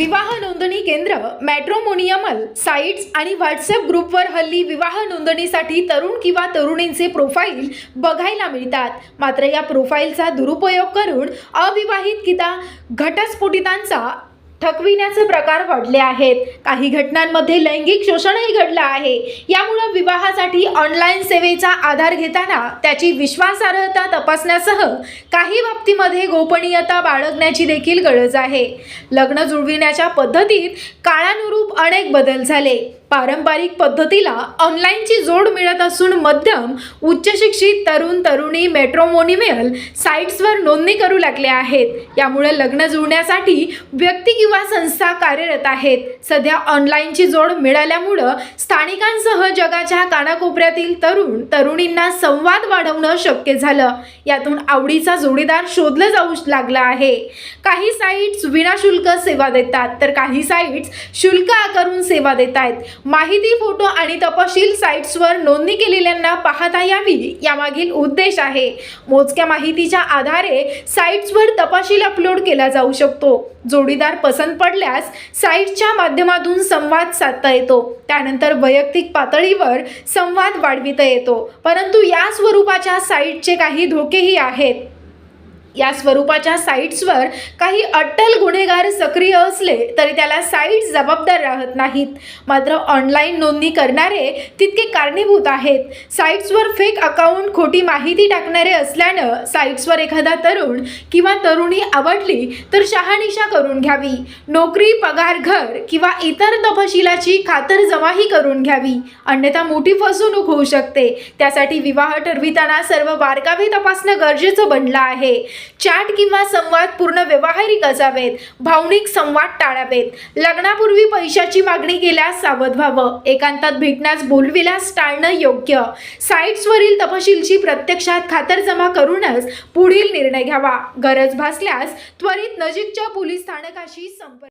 विवाह नोंदणी केंद्र मॅट्रोमोनियमल साईट्स आणि व्हॉट्सअप ग्रुपवर हल्ली विवाह नोंदणीसाठी तरुण किंवा तरुणींचे प्रोफाईल बघायला मिळतात. मात्र या प्रोफाईलचा दुरुपयोग करून अविवाहित किंवा घटस्फोटितांचा थकविण्याचे प्रकार वाढले आहेत. काही घटनांमध्ये लैंगिक शोषणही घडलं आहे. यामुळं विवाहासाठी ऑनलाईन सेवेचा आधार घेताना त्याची विश्वासार्हता तपासण्यासह काही बाबतीमध्ये गोपनीयता बाळगण्याची देखील गरज आहे. लग्न जुळविण्याच्या पद्धतीत काळानुरूप अनेक बदल झाले. पारंपरिक पद्धतीला ऑनलाईनची जोड मिळत असून मध्यम उच्चशिक्षित तरुण तरुणी मेट्रोमोनिमेल साईट्सवर नोंदणी करू लागले आहेत. यामुळे लग्न जुळण्यासाठी व्यक्ती किंवा संस्था कार्यरत आहेत. सध्या ऑनलाईनची जोड मिळाल्यामुळं स्थानिकांसह जगाच्या कानाकोपऱ्यातील तरुण तरुणींना संवाद वाढवणं शक्य झालं. यातून आवडीचा जोडीदार शोधलं जाऊ लागला आहे. काही साईट्स विनाशुल्क सेवा देतात तर काही साईट्स शुल्क आकारून सेवा देत आहेत माहिती फोटो आणि तपशील साईट्सवर नोंदणी केलेल्यांना पाहता यावी यामागील उद्देश आहे. मोजक्या माहितीच्या आधारे साईट्सवर तपशील अपलोड केला जाऊ शकतो. जोडीदार पसंत पडल्यास साईटच्या माध्यमातून संवाद साधता येतो. त्यानंतर वैयक्तिक पातळीवर संवाद वाढविता येतो. परंतु या स्वरूपाच्या साईटचे काही धोकेही आहेत. या स्वरूपाच्या साईट्सवर काही अट्टल गुन्हेगार सक्रिय असले तरी त्याला साईट्स जबाबदार राहत नाहीत. मात्र ऑनलाईन नोंदणी करणारे तितके कारणीभूत आहेत. साईट्सवर फेक अकाउंट खोटी माहिती टाकणारे असल्यानं साईट्सवर एखादा तरुण किंवा तरुणी आवडली तर शहानिशा करून घ्यावी. नोकरी पगार घर किंवा इतर तपशिलाची खातरजमाही करून घ्यावी. अन्यथा मोठी फसवणूक होऊ शकते. त्यासाठी विवाह ठरविताना सर्व बारकावे तपासणं गरजेचं बनलं आहे. चॅट किंवा संवाद पूर्ण व्यवहारिक असावेत. भावनिक संवाद टाळावेत. लग्नापूर्वी पैशाची मागणी केल्यास सावध व्हावं. एकांतात भेटण्यास बोलविल्यास टाळणं योग्य. साईट्सवरील तपशीलची प्रत्यक्षात खातरजमा करूनच पुढील निर्णय घ्यावा. गरज भासल्यास त्वरित नजीकच्या पोलीस स्थानकाशी संपर्क